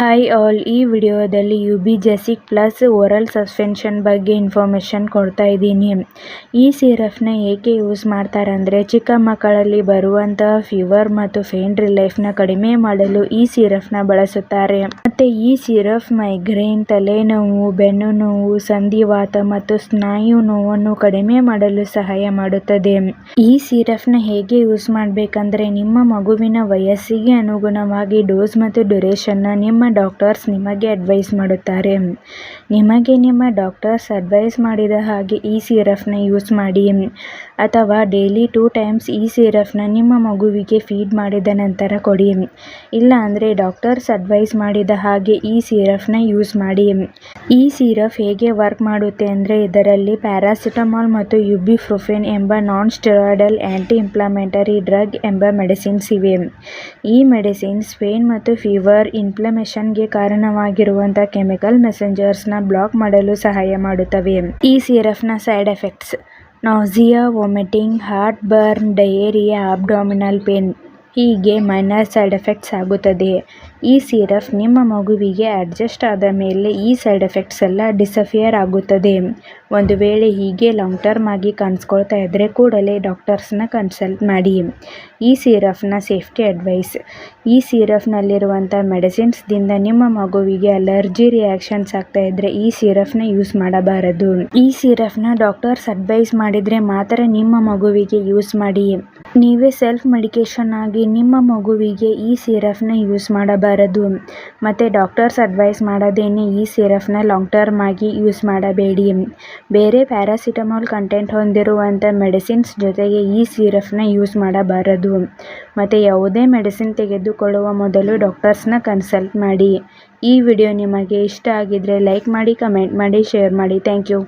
Hi all ಈ ವಿಡಿಯೋದಲ್ಲಿ Ibugesic plus oral suspension ಬಗ್ಗೆ ಇನ್ಫಾರ್ಮೇಷನ್ ಕೊಡ್ತಾ ಇದ್ದೀನಿ. ಈ ಸಿರಫ್ನ ಏಕೆ ಯೂಸ್ ಮಾಡ್ತಾರೆ ಅಂದರೆ ಚಿಕ್ಕ ಮಕ್ಕಳಲ್ಲಿ ಬರುವಂತಹ ಫೀವರ್ ಮತ್ತು ಫೇನ್ ರಿಲೈಫ್ನ ಕಡಿಮೆ ಮಾಡಲು ಈ ಸಿರಫ್ನ ಬಳಸುತ್ತಾರೆ. ಮತ್ತು ಈ ಸಿರಪ್ ಮೈಗ್ರೇನ್ ತಲೆನೋವು ಬೆನ್ನು ನೋವು ಸಂಧಿವಾತ ಮತ್ತು ಸ್ನಾಯು ನೋವನ್ನು ಕಡಿಮೆ ಮಾಡಲು ಸಹಾಯ ಮಾಡುತ್ತದೆ. ಈ ಸಿರಫ್ನ ಹೇಗೆ ಯೂಸ್ ಮಾಡಬೇಕಂದ್ರೆ ನಿಮ್ಮ ಮಗುವಿನ ವಯಸ್ಸಿಗೆ ಅನುಗುಣವಾಗಿ ಡೋಸ್ ಮತ್ತು ಡ್ಯುರೇಷನ್ನ ನಿಮ್ಮ ಡಾಕ್ಟರ್ಸ್ ನಿಮಗೆ ಅಡ್ವೈಸ್ ಮಾಡುತ್ತಾರೆ. ನಿಮಗೆ ನಿಮ್ಮ ಡಾಕ್ಟರ್ಸ್ ಅಡ್ವೈಸ್ ಮಾಡಿದ ಹಾಗೆ ಈ ಸಿರಫ್ನ ಯೂಸ್ ಮಾಡಿ. ಅಥವಾ ಡೈಲಿ ಟೂ ಟೈಮ್ಸ್ ಈ ಸಿರಫ್ನ ನಿಮ್ಮ ಮಗುವಿಗೆ ಫೀಡ್ ಮಾಡಿದ ನಂತರ ಕೊಡಿ. ಇಲ್ಲ ಅಂದರೆ ಡಾಕ್ಟರ್ಸ್ ಅಡ್ವೈಸ್ ಮಾಡಿದ ಹಾಗೆ ಈ ಸಿರಫ್ನ ಯೂಸ್ ಮಾಡಿ. ಈ ಸಿರಫ್ ಹೇಗೆ ವರ್ಕ್ ಮಾಡುತ್ತೆ ಅಂದರೆ ಇದರಲ್ಲಿ ಪ್ಯಾರಾಸಿಟಮಾಲ್ ಮತ್ತು ಯುಬಿಪ್ರೋಫೆನ್ ಎಂಬ non steroidal anti inflammatory drug ಎಂಬ ಮೆಡಿಸಿನ್ಸ್ ಇವೆ. ಈ ಮೆಡಿಸಿನ್ಸ್ ಪೇನ್ ಮತ್ತು ಫೀವರ್ ಇನ್ಫ್ಲಮೇಷನ್ಗೆ ಕಾರಣವಾಗಿರುವಂತ ಕೆಮಿಕಲ್ ಮೆಸೆಂಜರ್ಸ್ನ ಬ್ಲಾಕ್ ಮಾಡಲು ಸಹಾಯ ಮಾಡುತ್ತವೆ. ಈ ಸಿರಪ್ನ side effects nausea, vomiting, heart burn, diarrhoea, abdominal pain ಹೀಗೆ ಮೈನರ್ ಸೈಡ್ ಎಫೆಕ್ಟ್ಸ್ ಆಗುತ್ತದೆ. ಈ ಸಿರಪ್ ನಿಮ್ಮ ಮಗುವಿಗೆ ಅಡ್ಜಸ್ಟ್ ಆದ ಮೇಲೆ ಈ ಸೈಡ್ ಎಫೆಕ್ಟ್ಸ್ ಎಲ್ಲ ಡಿಸಫಿಯರ್ ಆಗುತ್ತದೆ. ಒಂದು ವೇಳೆ ಹೀಗೆ ಲಾಂಗ್ ಟರ್ಮ್ ಆಗಿ ಕಾಣಿಸ್ಕೊಳ್ತಾ ಇದ್ದರೆ ಕೂಡಲೇ ಡಾಕ್ಟರ್ಸ್ನ ಕನ್ಸಲ್ಟ್ ಮಾಡಿ. ಈ ಸಿರಫ್ನ ಸೇಫ್ಟಿ ಅಡ್ವೈಸ್ ಈ ಸಿರಫ್ನಲ್ಲಿರುವಂಥ ಮೆಡಿಸಿನ್ಸ್ದಿಂದ ನಿಮ್ಮ ಮಗುವಿಗೆ ಅಲರ್ಜಿ ರಿಯಾಕ್ಷನ್ಸ್ ಆಗ್ತಾ ಇದ್ದರೆ ಈ ಸಿರಫ್ನ ಯೂಸ್ ಮಾಡಬಾರದು. ಈ ಸಿರಫ್ನ ಡಾಕ್ಟರ್ಸ್ ಅಡ್ವೈಸ್ ಮಾಡಿದರೆ ಮಾತ್ರ ನಿಮ್ಮ ಮಗುವಿಗೆ ಯೂಸ್ ಮಾಡಿ. ನೀವೇ ಸೆಲ್ಫ್ ಮೆಡಿಕೇಷನ್ ಆಗಿ ನಿಮ್ಮ ಮಗುವಿಗೆ ಈ ಸಿರಫ್ನ ಯೂಸ್ ಮಾಡಬಾರದು. ಮತ್ತು ಡಾಕ್ಟರ್ಸ್ ಅಡ್ವೈಸ್ ಮಾಡೋದೇನೆ ಈ ಸಿರಫ್ನ ಲಾಂಗ್ ಟರ್ಮ್ ಆಗಿ ಯೂಸ್ ಮಾಡಬೇಡಿ. ಬೇರೆ ಪ್ಯಾರಾಸಿಟಮಾಲ್ ಕಂಟೆಂಟ್ ಹೊಂದಿರುವಂಥ ಮೆಡಿಸಿನ್ಸ್ ಜೊತೆಗೆ ಈ ಸಿರಫ್ನ ಯೂಸ್ ಮಾಡಬಾರದು. ಮತ್ತು ಯಾವುದೇ ಮೆಡಿಸಿನ್ ತೆಗೆದುಕೊಳ್ಳುವ ಮೊದಲು ಡಾಕ್ಟರ್ಸ್ನ ಕನ್ಸಲ್ಟ್ ಮಾಡಿ. ಈ ವಿಡಿಯೋ ನಿಮಗೆ ಇಷ್ಟ ಆಗಿದ್ದರೆ ಲೈಕ್ ಮಾಡಿ ಕಮೆಂಟ್ ಮಾಡಿ ಶೇರ್ ಮಾಡಿ. Thank you